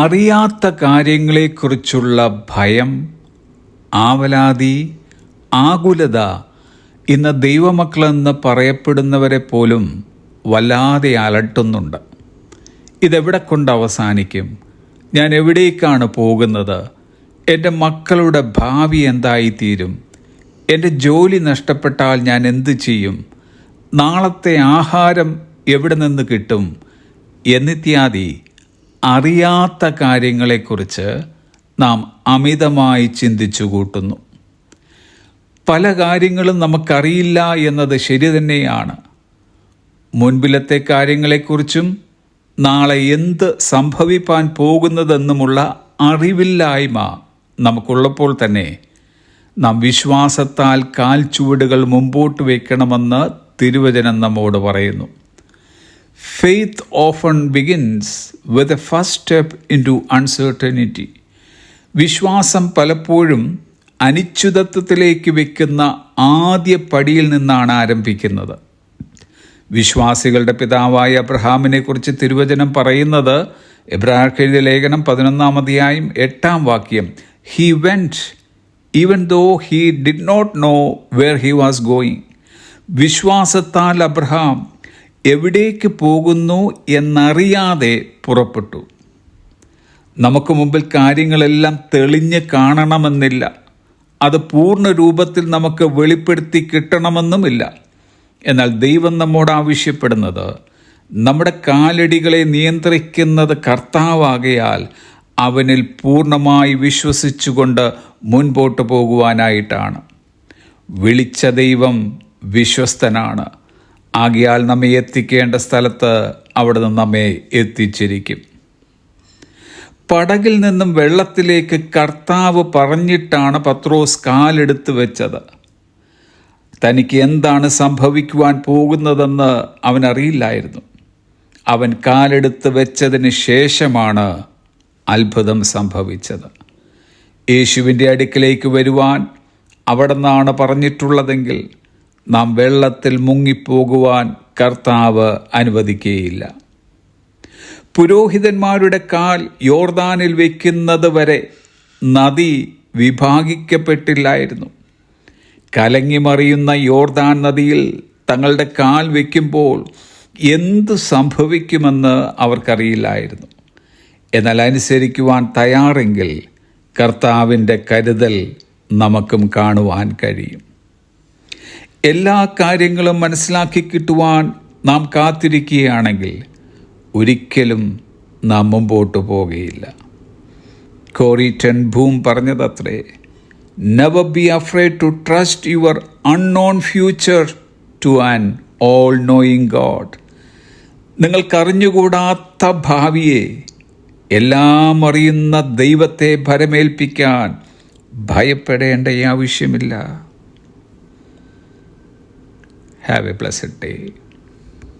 അറിയാത്ത കാര്യങ്ങളെക്കുറിച്ചുള്ള ഭയം ആവലാതി ആകുലത ഇന്ന് ദൈവമക്കളെന്ന് പറയപ്പെടുന്നവരെ പോലും വല്ലാതെ അലട്ടുന്നുണ്ട്. ഇതെവിടെ കൊണ്ട് അവസാനിക്കും? ഞാൻ എവിടേക്കാണ് പോകുന്നത്? എന്റെ മക്കളുടെ ഭാവി എന്തായിത്തീരും? എന്റെ ജോലി നഷ്ടപ്പെട്ടാൽ ഞാൻ എന്ത് ചെയ്യും? നാളത്തെ ആഹാരം എവിടെ നിന്ന് കിട്ടും? എന്നിത്യാദി അറിയാത്ത കാര്യങ്ങളെക്കുറിച്ച് നാം അമിതമായി ചിന്തിച്ചു കൂട്ടുന്നു. പല കാര്യങ്ങളും നമുക്കറിയില്ല എന്നത് ശരി തന്നെയാണ്. മുൻപിലത്തെ കാര്യങ്ങളെക്കുറിച്ചും നാളെ എന്ത് സംഭവിപ്പാൻ പോകുന്നതെന്നുമുള്ള അറിവില്ലായ്മ നമുക്കുള്ളപ്പോൾ തന്നെ നാം വിശ്വാസത്താൽ കാൽ ചുവടുകൾ മുമ്പോട്ട് വയ്ക്കണമെന്ന് തിരുവചനം നമ്മോട് പറയുന്നു. Faith often begins with a first step into uncertainty വിശ്വാസം പലപ്പോഴും അനിശ്ചിതത്വത്തിലേക്ക് വയ്ക്കുന്ന ആദ്യ പടിയിൽ നിന്നാണ് ആരംഭിക്കുന്നത്. വിശ്വാസികളുടെ പിതാവായ അബ്രഹാമിനെ കുറിച്ച് തിരുവചനം പറയുന്നത് എബ്രാഹിം ലേഖനം പതിനൊന്നാം അധ്യായം എട്ടാം വാക്യം. He went even though he did not know where he was going വിശ്വാസത്താൽ അബ്രഹാം എവിടേക്ക് പോകുന്നു എന്നറിയാതെ പുറപ്പെട്ടു. നമുക്ക് മുമ്പിൽ കാര്യങ്ങളെല്ലാം തെളിഞ്ഞ് കാണണമെന്നില്ല. അത് പൂർണ രൂപത്തിൽ നമുക്ക് വെളിപ്പെടുത്തി കിട്ടണമെന്നുമില്ല. എന്നാൽ ദൈവം നമ്മോട് ആവശ്യപ്പെടുന്നത് നമ്മുടെ കാലടികളെ നിയന്ത്രിക്കുന്നത് കർത്താവാകയാൽ അവനിൽ പൂർണമായി വിശ്വസിച്ചുകൊണ്ട് മുൻപോട്ട് പോകുവാനായിട്ടാണ്. വിളിച്ച ദൈവം വിശ്വസ്തനാണ്. ആകയാൽ നമ്മെ എത്തിക്കേണ്ട സ്ഥലത്ത് അവിടെ നിന്ന് നമ്മെ എത്തിച്ചിരിക്കും. പടകിൽ നിന്നും വെള്ളത്തിലേക്ക് കർത്താവ് പറഞ്ഞിട്ടാണ് പത്രോസ് കാലെടുത്ത് വെച്ചത്. തനിക്ക് എന്താണ് സംഭവിക്കുവാൻ പോകുന്നതെന്ന് അവനറിയില്ലായിരുന്നു. അവൻ കാലെടുത്ത് വെച്ചതിന് ശേഷമാണ് അത്ഭുതം സംഭവിച്ചത്. യേശുവിന്റെ അടുക്കിലേക്ക് വരുവാൻ അവിടെ നിന്നാണ് പറഞ്ഞിട്ടുള്ളതെങ്കിൽ നാം വെള്ളത്തിൽ മുങ്ങിപ്പോകുവാൻ കർത്താവ് അനുവദിക്കുകയില്ല. പുരോഹിതന്മാരുടെ കാൽ യോർദാനിൽ വയ്ക്കുന്നത് വരെ നദി വിഭാഗിക്കപ്പെട്ടില്ലായിരുന്നു. കലങ്ങിമറിയുന്ന യോർദാൻ നദിയിൽ തങ്ങളുടെ കാൽ വയ്ക്കുമ്പോൾ എന്ത് സംഭവിക്കുമെന്ന് അവർക്കറിയില്ലായിരുന്നു. എന്നാൽ അനുസരിക്കുവാൻ തയ്യാറെങ്കിൽ കർത്താവിന്റെ കരുതൽ നമുക്കും കാണുവാൻ കഴിയും. എല്ലാ കാര്യങ്ങളും മനസ്സിലാക്കി കിട്ടുവാൻ നാം കാത്തിരിക്കുകയാണെങ്കിൽ ഒരിക്കലും നാം മുമ്പോട്ട് പോകുകയില്ല Corrie ten Boom പറഞ്ഞതത്രേ never be afraid to trust your unknown future to an all knowing God നിങ്ങൾക്കറിഞ്ഞുകൂടാത്ത ഭാവിയെ എല്ലാം അറിയുന്ന ദൈവത്തെ ഭരമേൽപ്പിക്കാൻ ഭയപ്പെടേണ്ട ആവശ്യമില്ല. Have a blessed day.